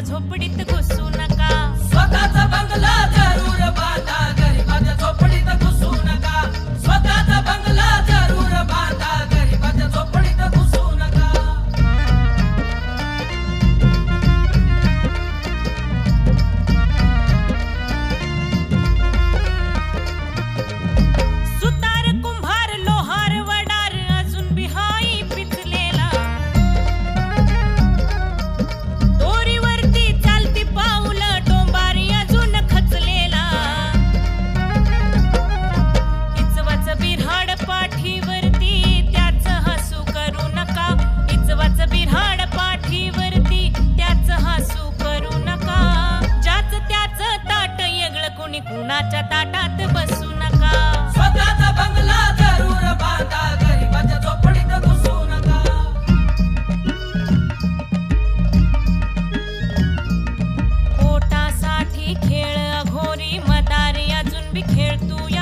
झोपडीत घुसू नका. स्वतःचा बंगला जरूर बा कुणाच्या ताटात बसू नका. स्वतःचा बंगला जरूर बांधा गरिबाच्या झोपडीत घुसू नका. पोटासाठी खेळ अघोरी मदारी अजून बी खेळ तू या